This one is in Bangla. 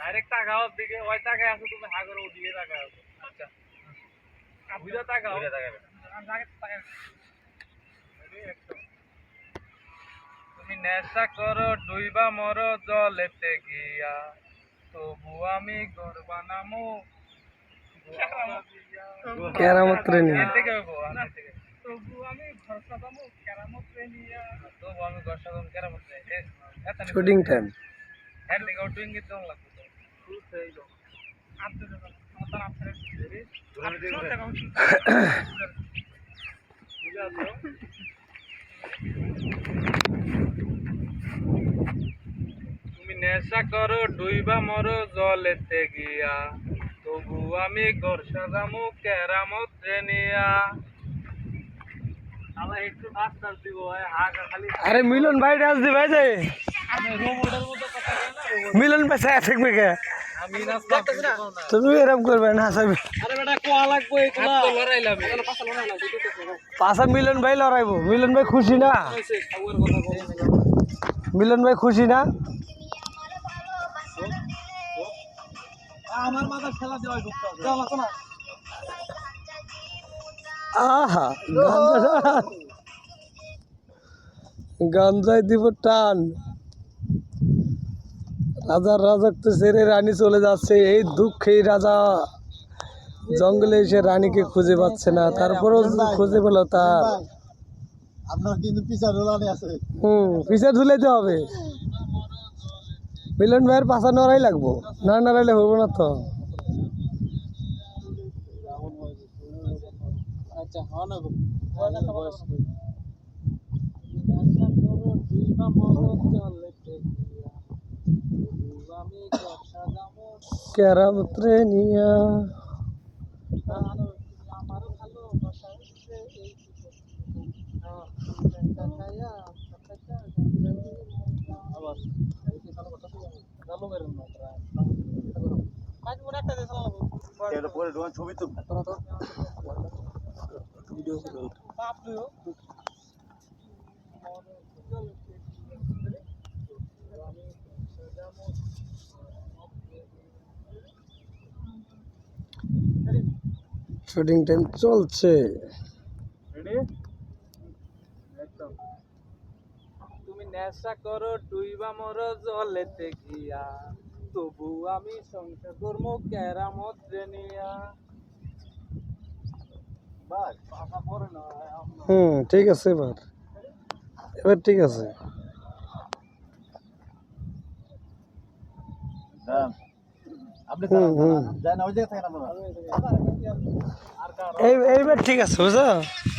ডাইরেক্ট তাকাও দিকে ওই তাকায় আছো তুমি হাগর ওদিকে তাকায় আছো আচ্ছা বুঝা তাকাও বুঝা তাকাবে তুমি নেশা করো ডুইবা মরো জলেতে গিয়া তবু আমি গরবা বানামো কেরামত থেকে। তবু আমি ঘর সাজামো কেরামত নিয়া তবু আমি কেরামত শুটিং টাইম থেকে ওটু ইঙ্গিত দম লাগবে তুমি নেশা করো ডুইবা মরো জলেতে গিয়া। তবু আমি ঘর সাজামু কেরামত নিয়া। আরে মিলন ভাই ডান্স দি ভাই যে। আমি রোবটের মতো কথা বলে না robot। মিলন ভাই সাথে থাকবে কে? তুমি এরকম করবে না হাসাবি পাশা মিলন ভাই লড়াইবো। মিলন ভাই খুশি না? মিলন ভাই খুশি না? আমার মাথা খেলা দেওয়া করতে হবে। যাও না। আহা গাঞ্জায় দিব টান। রাজার রাজত্ব ছেড়ে রানী চলে যাচ্ছে। এই দুঃখে রাজা জঙ্গলে এসে রানীকে খুঁজে পাচ্ছে না। তারপরেও খুঁজে পেল তার। আপনার কিন্তু পিছার রোলানি আছে। হুম ঝুলাইতে হবে। মিলন ভাইয়ের পাশা নড়াই লাগবো। না নাড়াইলে হব না তো। আচ্ছা হ্যাঁ না গো। কেরামত্রে নিয়া পরে ছবি তো শুটিং টাইম চলছে। তুমি নেশা করো ডুইবা মরো জলেতে গিয়া তবু আমি সংসার কর্ম কেরামত নিয়া। বাস পাশা পরে হুম ঠিক আছে এবার। এবার ঠিক আছে। এইবার ঠিক আছে বুঝছ?